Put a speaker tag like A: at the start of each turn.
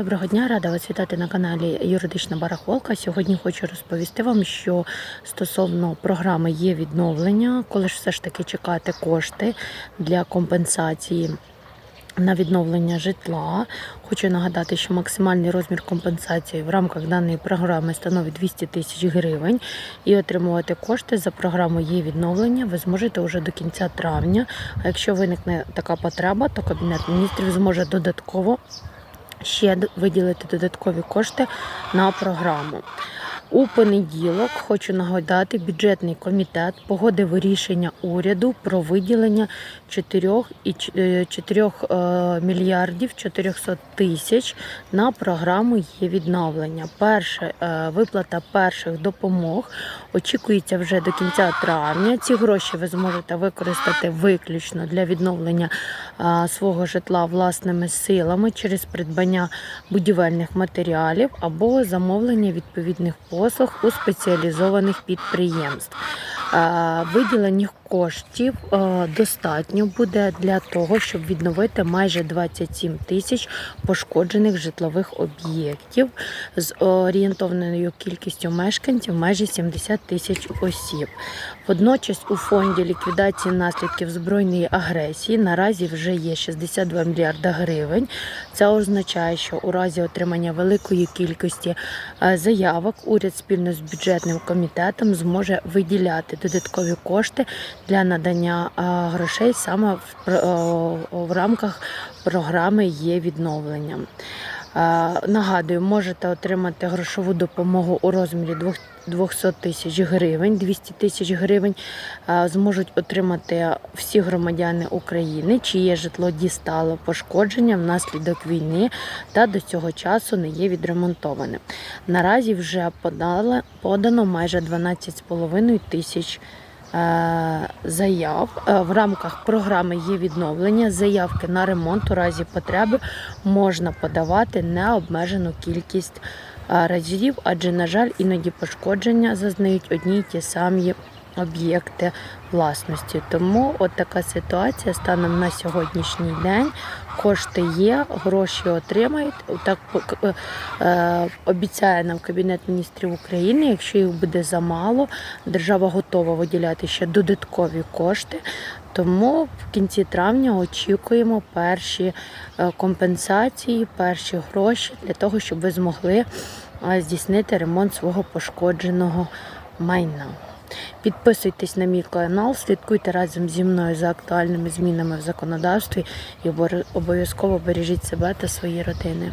A: Доброго дня, рада вас вітати на каналі Юридична Барахолка. Сьогодні хочу розповісти вам, що стосовно програми є відновлення, коли ж все ж таки чекати кошти для компенсації на відновлення житла. Хочу нагадати, що максимальний розмір компенсації в рамках даної програми становить 200 тисяч гривень. І отримувати кошти за програмою є відновлення. Ви зможете вже до кінця травня. А якщо виникне така потреба, то кабінет міністрів зможе додатково ще виділити додаткові кошти на програму. У понеділок хочу нагадати, бюджетний комітет погодив рішення уряду про виділення 4, і е, 4 е, мільярдів 400 тисяч на програму є відновлення. Перше е, виплата перших допомог очікується вже до кінця травня. Ці гроші ви зможете використати виключно для відновлення свого житла власними силами через придбання будівельних матеріалів або замовлення відповідних послуг у спеціалізованих підприємств. А, Виділених коштів е, достатньо буде для того, щоб відновити майже 27 тисяч пошкоджених житлових об'єктів з орієнтовною кількістю мешканців майже 70 тисяч осіб. Водночас у фонді ліквідації наслідків збройної агресії наразі вже є 62 мільярда гривень. Це означає, що у разі отримання великої кількості е, заявок уряд спільно з бюджетним комітетом зможе виділяти додаткові кошти для надання е, грошей саме в, е, в рамках програми є відновлення. Е, Нагадую, можете отримати грошову допомогу у розмірі 200 тисяч гривень, 200 тисяч гривень зможуть отримати всі громадяни України, чиє житло дістало пошкодження внаслідок війни та до цього часу не є відремонтоване. Наразі вже подали, подано майже 12,5 тисяч е, заяв. Е, В рамках програми є відновлення. Заявки на ремонт у разі потреби можна подавати необмежену кількість е, разів, адже, на жаль, іноді пошкодження зазнають одні й ті самі об'єкти власності. Тому от така ситуація станом на сьогоднішній день. Кошти є, гроші отримають. Так е, е, обіцяє нам Кабінет міністрів України. Якщо їх буде замало, держава готова виділяти ще додаткові кошти. Тому в кінці травня очікуємо перші е, компенсації, перші гроші для того, щоб ви змогли здійснити ремонт свого пошкодженого майна. Підписуйтесь на мій канал, слідкуйте разом зі мною за актуальними змінами в законодавстві і обов'язково бережіть себе та свої родини.